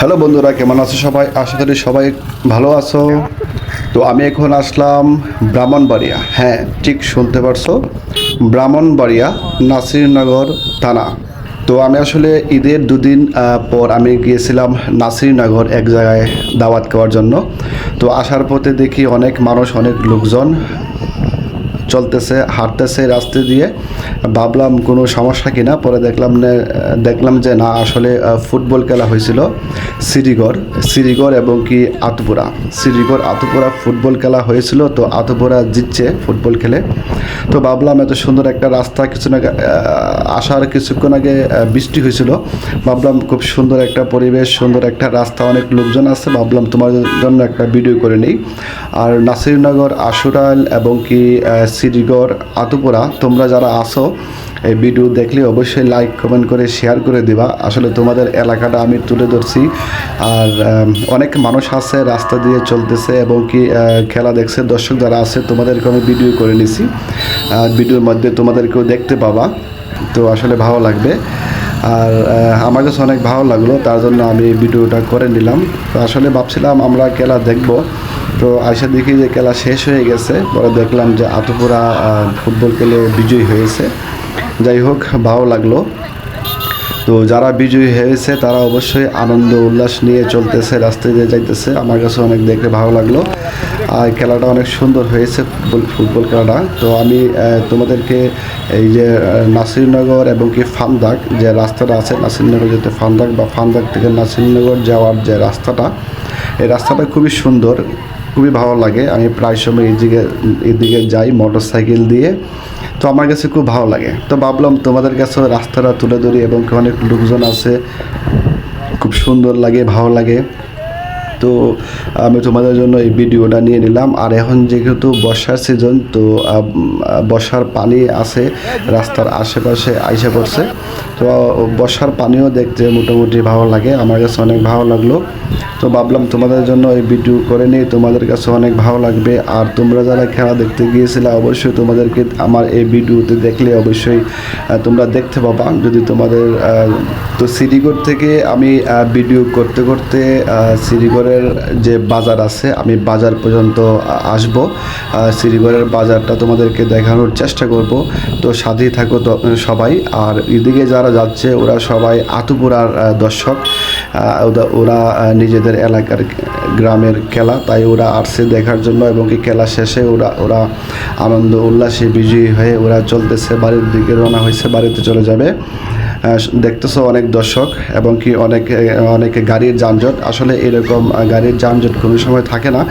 Hello বন্ধুরা, কেমন আছো সবাই? আশা করি সবাই ভালো আছো। তো আমি এখন আসলাম ব্রাহ্মণবাড়িয়া। হ্যাঁ ঠিক শুনতে পারছ। ব্রাহ্মণবাড়িয়া, নাসিরনগর থানা। তো আমি আসলে ঈদের দুদিন পর আমি গিয়েছিলাম নাসিরনগর এক জায়গায় দাওয়াত খাওয়ার জন্য। তো আসার পথে দেখি অনেক মানুষ, অনেক লোকজন চলতেছে হাঁটতেছে রাস্তা দিয়ে। ভাবলাম কোনো সমস্যা কিনা পরে দেখলাম নে- দেখলাম যে না আসলে ফুটবল খেলা হয়েছিল সিরিগড় সিরিগড় এবং কি আতপুরা। সিরিগড় আতপুরা ফুটবল খেলা হয়েছিল তো আতপুরা জিতছে ফুটবল খেলে। তো ভাবলাম এত সুন্দর একটা রাস্তা কিছু আহ, আসার কিছুক্ষণ আগে বৃষ্টি হয়েছিল। ভাবলাম খুব সুন্দর একটা পরিবেশ সুন্দর একটা রাস্তা অনেক লোকজন আছে। ভাবলাম তোমার জন্য একটা ভিডিও করে নিই। আর নাসিরনগর আশুরাল এবং কি আহ, সিরিগড় আতুপুরা তোমরা যারা আসো এই ভিডিও দেখলে অবশ্যই লাইক কমেন্ট করে শেয়ার করে দিবা। আসলে তোমাদের এলাকাটা আমি তুলে ধরছি। আর অনেক মানুষ আছে রাস্তা দিয়ে চলতেছে এবং কি খেলা দেখছে দর্শক যারা আছে তোমাদেরকে আমি ভিডিও করে নিছি। আর ভিডিওর মধ্যে তোমাদেরকেও দেখতে পাবা। তো আসলে ভালো লাগবে। আর আমার কাছে অনেক ভালো লাগল তার জন্য আমি ভিডিওটা করে নিলাম। তো আসলে ভাবছিলাম আমরা খেলা দেখব। তো আইসা দেখি যে খেলা শেষ হয়ে গেছে। পরে দেখলাম যে আতপুরা ফুটবল খেলে বিজয়ী হয়েছে। যাই হোক, ভালো লাগল। তো যারা বিজয়ী হয়েছে, তারা অবশ্যই আনন্দ, উল্লাস নিয়ে চলতেছে, রাস্তায় দিয়ে যাইতেছে, আমার কাছে অনেক দেখে ভালো লাগল। আর খেলাটা অনেক সুন্দর হয়েছে, ফুটবল ফুটবল খেলাটা। তো আমি তোমাদেরকে এই যে নাসিরনগর এবং কি ফান্দাক, যে রাস্তাটা আছে, নাসিরনগর যেতে ফান্দাক বা ফান্দাক থেকে নাসিরনগর যাওয়ার যে রাস্তাটা, এই রাস্তাটা খুবই সুন্দর। খুবই ভালো লাগে। আমি প্রায় সময় এইদিকে এদিকে যাই মোটর সাইকেল দিয়ে। তো আমার কাছে খুব ভালো লাগে। তো ভাবলাম তোমাদের কাছে রাস্তাটা তুলে ধরি এবং অনেক লোকজন আছে। খুব সুন্দর লাগে, ভালো লাগে। তো আমি তোমাদের জন্য এই ভিডিওটা নিয়ে নিলাম। আর এখন যেহেতু বর্ষার সিজন তো বর্ষার পানি আছে রাস্তার আশেপাশে আইসা পড়ছে। তো বর্ষার পানিও দেখতে মোটামুটি ভালো লাগে আমার কাছে অনেক ভালো লাগল। তো ভাবলাম তোমাদের জন্য এই ভিডিও করে নিই তোমাদের কাছে অনেক ভালো লাগবে। আর তোমরা যারা খেলা দেখতে গিয়েছিলে অবশ্যই তোমাদেরকে আমার এই ভিডিওতে দেখলে অবশ্যই তোমরা দেখতে পাবা। যদি তোমাদের তো সিরিগড় থেকে আমি ভিডিও করতে করতে আহ, সিরিগড়ের যে বাজার আছে, আমি বাজার পর্যন্ত আসব। সিরিগড়ের বাজারটা তোমাদেরকে দেখানোর চেষ্টা করব। তো সাথেই থাকো তো সবাই। আর এদিকে যারা যাচ্ছে, ওরা সবাই আতুপুরার দর্শক। ওরা- নিজেদের এলাকার গ্রামের খেলা, তাই ওরা আসছে দেখার জন্য এবং খেলা শেষে ওরা ওরা আনন্দ, উল্লাসে বিজয়ী হয়ে ওরা চলতেছে। বাড়ির দিকে রওনা হয়েছে, বাড়িতে চলে যাবে। দেখতেছো অনেক দর্শক এবং কি অনেক অনেক গাড়ির যানজট। আসলে এরকম গাড়ির যানজট কোনো সময় থাকে না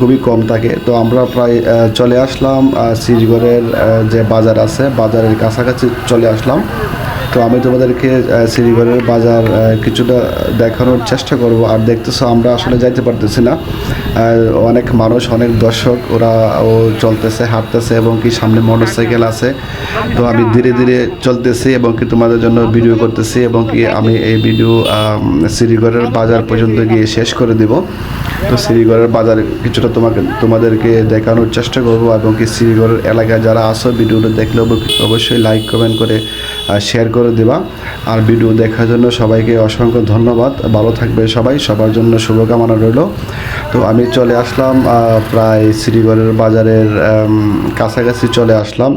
খুবই কম থাকে। তো আমরা প্রায় চলে আসলাম শ্রীগড়ের যে বাজার আছে, বাজারের কাছাকাছি চলে আসলাম। তো আমি তোমাদেরকে শ্রীগড়ের বাজার কিছুটা দেখানোর চেষ্টা করব। আর দেখতেছো আমরা আসলে যাইতে পারতেছি না। অনেক মানুষ, অনেক দর্শক, ওরা ও চলতেছে, হাঁটতেছে এবং কি সামনে মোটর সাইকেল আছে। তো আমি ধীরে ধীরে চলতেছি এবং কি তোমাদের জন্য ভিডিও করতেছি এবং কি আমি এই ভিডিও শ্রীগড়ের বাজার পর্যন্ত গিয়ে শেষ করে দিব। তো শ্রীগড়ের বাজার কিছুটা তোমাকে, তোমাদেরকে দেখানোর চেষ্টা করব এবং কি শ্রীগড়ের এলাকায় যারা আসো ভিডিওটা দেখলে অবশ্যই লাইক কমেন্ট করে শেয়ার করে দেবা। আর ভিডিও দেখার জন্য সবাইকে অসংখ্য ধন্যবাদ। ভালো থাকবে সবাই। সবার জন্য শুভকামনা রইল। তো আমি চলে আসলাম প্রায় শ্রীগড়ের বাজারের কাছাকাছি চলে আসলাম।